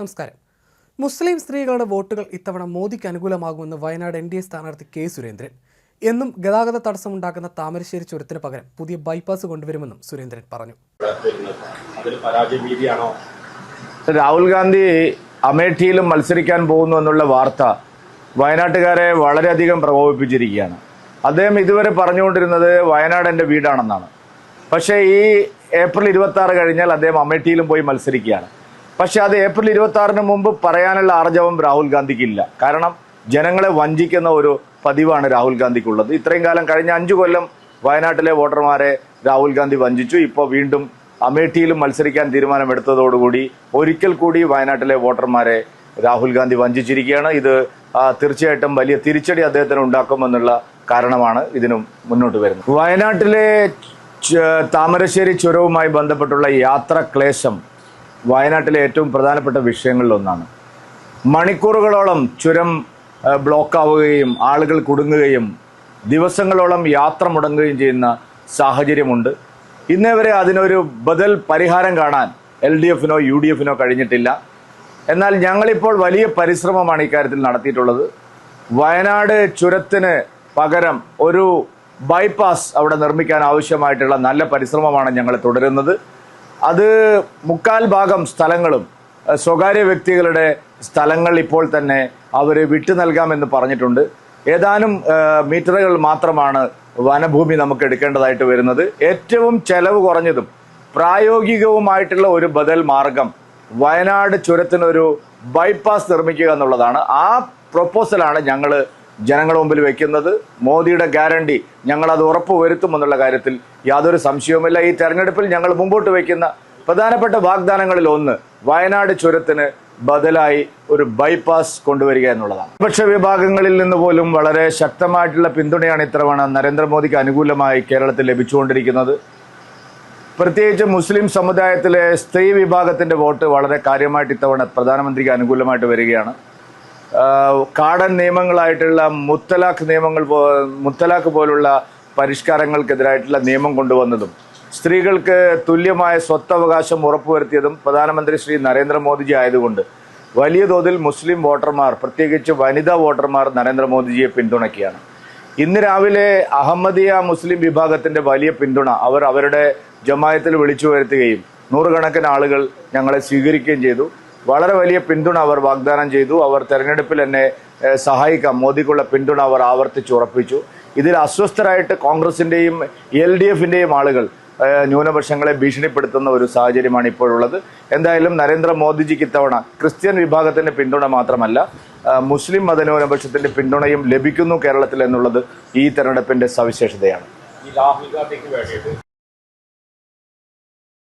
നമസ്കാരം. മുസ്ലിം സ്ത്രീകളുടെ വോട്ടുകൾ ഇത്തവണ മോദിക്ക് അനുകൂലമാകുമെന്ന് വയനാട് എൻ ഡി എ സ്ഥാനാർത്ഥി കെ സുരേന്ദ്രൻ. എന്നും ഗതാഗത തടസ്സമുണ്ടാക്കുന്ന താമരശ്ശേരി ചുരത്തിന് പകരം പുതിയ ബൈപ്പാസ് കൊണ്ടുവരുമെന്നും സുരേന്ദ്രൻ പറഞ്ഞു. രാഹുൽ ഗാന്ധി അമേഠിയിലും മത്സരിക്കാൻ പോകുന്നു എന്നുള്ള വാർത്ത വയനാട്ടുകാരെ വളരെയധികം പ്രകോപിപ്പിച്ചിരിക്കുകയാണ്. അദ്ദേഹം ഇതുവരെ പറഞ്ഞുകൊണ്ടിരുന്നത് വയനാട് എന്റെ വീടാണെന്നാണ്. പക്ഷേ ഈ ഏപ്രിൽ ഇരുപത്തി ആറ് കഴിഞ്ഞാൽ അദ്ദേഹം അമേഠിയിലും പോയി മത്സരിക്കുകയാണ്. പക്ഷേ അത് ഏപ്രിൽ ഇരുപത്തി ആറിന് മുമ്പ് പറയാനുള്ള ആർജവം രാഹുൽ ഗാന്ധിക്ക് ഇല്ല കാരണം ജനങ്ങളെ വഞ്ചിക്കുന്ന ഒരു പതിവാണ് രാഹുൽ ഗാന്ധിക്കുള്ളത്. ഇത്രയും കാലം കഴിഞ്ഞ അഞ്ചു കൊല്ലം വയനാട്ടിലെ വോട്ടർമാരെ രാഹുൽ ഗാന്ധി വഞ്ചിച്ചു. ഇപ്പോൾ വീണ്ടും അമേഠിയിലും മത്സരിക്കാൻ തീരുമാനമെടുത്തതോടുകൂടി ഒരിക്കൽ കൂടി വയനാട്ടിലെ വോട്ടർമാരെ രാഹുൽ ഗാന്ധി വഞ്ചിച്ചിരിക്കുകയാണ്. ഇത് തീർച്ചയായിട്ടും വലിയ തിരിച്ചടി അദ്ദേഹത്തിന് ഉണ്ടാക്കുമെന്നുള്ള കാരണമാണ് ഇതിനും മുന്നോട്ട് വരുന്നത്. വയനാട്ടിലെ താമരശ്ശേരി ചുരവുമായി ബന്ധപ്പെട്ടുള്ള യാത്ര ക്ലേശം വയനാട്ടിലെ ഏറ്റവും പ്രധാനപ്പെട്ട വിഷയങ്ങളിലൊന്നാണ്. മണിക്കൂറുകളോളം ചുരം ബ്ലോക്കാവുകയും ആളുകൾ കുടുങ്ങുകയും ദിവസങ്ങളോളം യാത്ര മുടങ്ങുകയും ചെയ്യുന്ന സാഹചര്യമുണ്ട്. ഇന്നേ വരെ അതിനൊരു ബദൽ പരിഹാരം കാണാൻ എൽ ഡി എഫിനോ യു ഡി എഫിനോ കഴിഞ്ഞിട്ടില്ല. എന്നാൽ ഞങ്ങളിപ്പോൾ വലിയ പരിശ്രമമാണ് ഇക്കാര്യത്തിൽ നടത്തിയിട്ടുള്ളത്. വയനാട് ചുരത്തിന് പകരം ഒരു ബൈപ്പാസ് അവിടെ നിർമ്മിക്കാൻ ആവശ്യമായിട്ടുള്ള നല്ല പരിശ്രമമാണ് ഞങ്ങൾ തുടരുന്നത്. അത് മുക്കാൽ ഭാഗം സ്ഥലങ്ങളും സ്വകാര്യ വ്യക്തികളുടെ സ്ഥലങ്ങൾ ഇപ്പോൾ തന്നെ അവർ വിട്ടു നൽകാമെന്ന് പറഞ്ഞിട്ടുണ്ട്. ഏതാനും മീറ്ററുകൾ മാത്രമാണ് വനഭൂമി നമുക്ക് എടുക്കേണ്ടതായിട്ട് വരുന്നത്. ഏറ്റവും ചെലവ് കുറഞ്ഞതും പ്രായോഗികവുമായിട്ടുള്ള ഒരു ബദൽ മാർഗം വയനാട് ചുരത്തിനൊരു ബൈപ്പാസ് നിർമ്മിക്കുക എന്നുള്ളതാണ്. ആ പ്രൊപ്പോസലാണ് ഞങ്ങൾ ജനങ്ങളുടെ മുമ്പിൽ വെക്കുന്നത് മോദിയുടെ ഗ്യാരണ്ടി ഞങ്ങൾ അത് ഉറപ്പ് വരുത്തുമെന്നുള്ള കാര്യത്തിൽ യാതൊരു സംശയവുമില്ല. ഈ തെരഞ്ഞെടുപ്പിൽ ഞങ്ങൾ മുമ്പോട്ട് വയ്ക്കുന്ന പ്രധാനപ്പെട്ട വാഗ്ദാനങ്ങളിൽ ഒന്ന് വയനാട് ചുരത്തിന് ബദലായി ഒരു ബൈപ്പാസ് കൊണ്ടുവരിക എന്നുള്ളതാണ്. പ്രതിപക്ഷ വിഭാഗങ്ങളിൽ നിന്ന് പോലും വളരെ ശക്തമായിട്ടുള്ള പിന്തുണയാണ് ഇത്തവണ നരേന്ദ്രമോദിക്ക് അനുകൂലമായി കേരളത്തിൽ ലഭിച്ചുകൊണ്ടിരിക്കുന്നത്. പ്രത്യേകിച്ച് മുസ്ലിം സമുദായത്തിലെ സ്ത്രീ വിഭാഗത്തിന്റെ വോട്ട് വളരെ കാര്യമായിട്ട് ഇത്തവണ പ്രധാനമന്ത്രിക്ക് അനുകൂലമായിട്ട് വരികയാണ്. കാടൻ നിയമങ്ങളായിട്ടുള്ള മുത്തലാഖ് നിയമങ്ങൾ മുത്തലാഖ് പോലുള്ള പരിഷ്കാരങ്ങൾക്കെതിരായിട്ടുള്ള നിയമം കൊണ്ടുവന്നതും സ്ത്രീകൾക്ക് തുല്യമായ സ്വത്തവകാശം ഉറപ്പുവരുത്തിയതും പ്രധാനമന്ത്രി ശ്രീ നരേന്ദ്രമോദിജി ആയതുകൊണ്ട് വലിയ തോതിൽ മുസ്ലിം വോട്ടർമാർ പ്രത്യേകിച്ച് വനിതാ വോട്ടർമാർ നരേന്ദ്രമോദിജിയെ പിന്തുണയ്ക്കുകയാണ്. ഇന്ന് രാവിലെ അഹമ്മദിയ മുസ്ലിം വിഭാഗത്തിന്റെ വലിയ പിന്തുണ അവർ അവരുടെ ജമായത്തിൽ വിളിച്ചു വരുത്തുകയും നൂറുകണക്കിന് ആളുകൾ ഞങ്ങളെ സ്വീകരിക്കുകയും ചെയ്തു. വളരെ വലിയ പിന്തുണ അവർ വാഗ്ദാനം ചെയ്തു. അവർ തെരഞ്ഞെടുപ്പിൽ എന്നെ സഹായിക്കാം മോദിക്കുള്ള പിന്തുണ അവർ ആവർത്തിച്ച് ഉറപ്പിച്ചു. ഇതിൽ അസ്വസ്ഥരായിട്ട് കോൺഗ്രസിന്റെയും എൽ ഡി എഫിന്റെയും ആളുകൾ ന്യൂനപക്ഷങ്ങളെ ഭീഷണിപ്പെടുത്തുന്ന ഒരു സാഹചര്യമാണ് ഇപ്പോഴുള്ളത്. എന്തായാലും നരേന്ദ്രമോദിജിക്ക് ഇത്തവണ ക്രിസ്ത്യൻ വിഭാഗത്തിന്റെ പിന്തുണ മാത്രമല്ല മുസ്ലിം മതന്യൂനപക്ഷത്തിന്റെ പിന്തുണയും ലഭിക്കുന്നു കേരളത്തിൽ എന്നുള്ളത് ഈ തെരഞ്ഞെടുപ്പിന്റെ സവിശേഷതയാണ്.